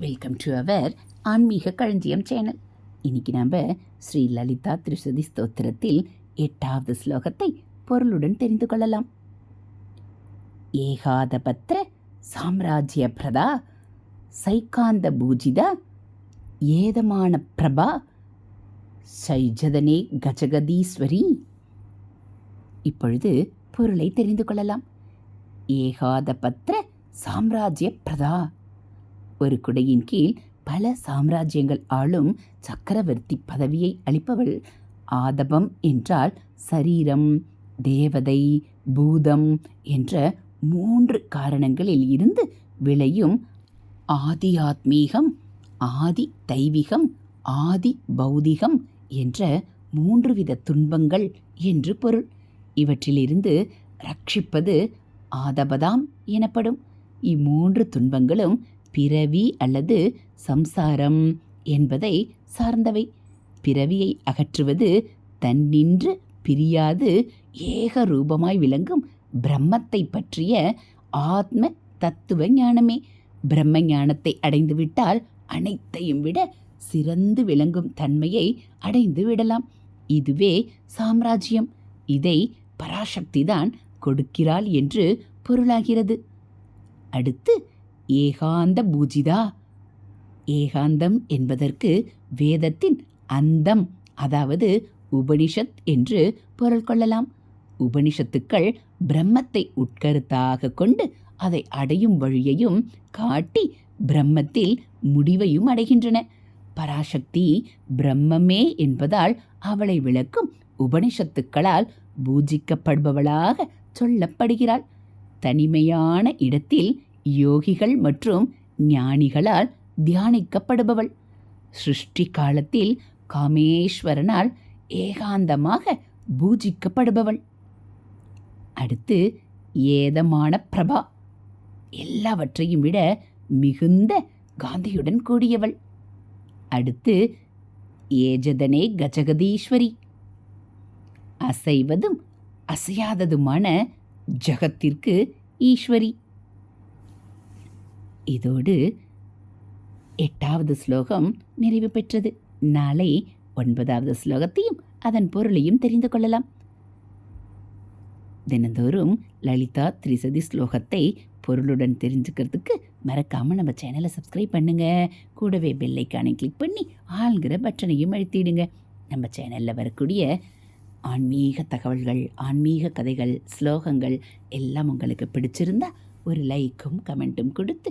Welcome to our ஆன்மீக களஞ்சியம் channel இன்னைக்கு நாம் ஸ்ரீ லலிதா திரிசதி ஸ்தோத்திரத்தில் எட்டாவது ஸ்லோகத்தை பொருளுடன் தெரிந்து கொள்ளலாம். ஏகாதபத்ர சாம்ராஜ்ய பிரதா சைகாந்த பூஜிதா ஏதமான பிரபா சைஜதனே கஜகதீஸ்வரி. இப்பொழுது பொருளை தெரிந்து கொள்ளலாம். ஏகாதபத்ர சாம்ராஜ்ய பிரதா. ஒரு குடையின் கீழ் பல சாம்ராஜ்யங்கள் ஆளும் சக்கரவர்த்தி பதவியை அளிப்பவள். ஆதபம் என்றால் சரீரம் தேவதை பூதம் என்ற மூன்று காரணங்களில் இருந்து விளையும் ஆதி ஆத்மீகம் ஆதி தெய்வீகம் ஆதி பௌதிகம் என்ற மூன்று வித துன்பங்கள் என்று பொருள். இவற்றிலிருந்து ரட்சிப்பது ஆதபதாம் எனப்படும். இம்மூன்று துன்பங்களும் பிறவி அல்லது சம்சாரம் என்பதை சார்ந்தவை. பிறவியை அகற்றுவது தன்னின்று பிரியாது ஏக ரூபமாய் விளங்கும் பிரம்மத்தை பற்றிய ஆத்ம தத்துவ ஞானமே. பிரம்ம ஞானத்தை அடைந்துவிட்டால் அனைத்தையும் விட சிறந்து விளங்கும் தன்மையை அடைந்து விடலாம். இதுவே சாம்ராஜ்யம். இதை பராசக்திதான் கொடுக்கிறாள் என்று பொருளாகிறது. அடுத்து ஏகாந்த பூஜிதா. ஏகாந்தம் என்பதற்கு வேதத்தின் அந்தம் அதாவது உபனிஷத் என்று பொருள் கொள்ளலாம். உபனிஷத்துக்கள் பிரம்மத்தை உட்கருத்தாக கொண்டு அதை அடையும் வழியையும் காட்டி பிரம்மத்தில் முடிவையும் அடைகின்றன. பராசக்தி பிரம்மமே என்பதால் அவளை விளக்கும் உபனிஷத்துக்களால் பூஜிக்கப்படுபவளாக சொல்லப்படுகிறாள். தனிமையான இடத்தில் யோகிகள் மற்றும் ஞானிகளால் தியானிக்கப்படுபவள். சிருஷ்டி காலத்தில் காமேஸ்வரனால் ஏகாந்தமாக பூஜிக்கப்படுபவள். அடுத்து ஏதமான பிரபா. எல்லாவற்றையும் விட மிகுந்த காந்தியுடன் கூடியவள். அடுத்து ஏஜதனே கஜகதீஸ்வரி. அசைவதும் அசையாததுமான ஜகத்திற்கு ஈஸ்வரி. இதோடு எட்டாவது ஸ்லோகம் நிறைவு பெற்றது. நாளை ஒன்பதாவது ஸ்லோகத்தையும் அதன் பொருளையும் தெரிந்து கொள்ளலாம். தினந்தோறும் லலிதா திரிசதி ஸ்லோகத்தை பொருளுடன் தெரிஞ்சுக்கிறதுக்கு மறக்காமல் நம்ம சேனலை சப்ஸ்கிரைப் பண்ணுங்க. கூடவே பெல்லைக்கானை கிளிக் பண்ணி ஆள்கிற பட்டனையும் அழுத்திடுங்க. நம்ம சேனலில் வரக்கூடிய ஆன்மீக தகவல்கள் ஆன்மீக கதைகள் ஸ்லோகங்கள் எல்லாம் உங்களுக்கு பிடிச்சிருந்தா ஒரு லைக்கும் கமெண்ட்டும் கொடுத்து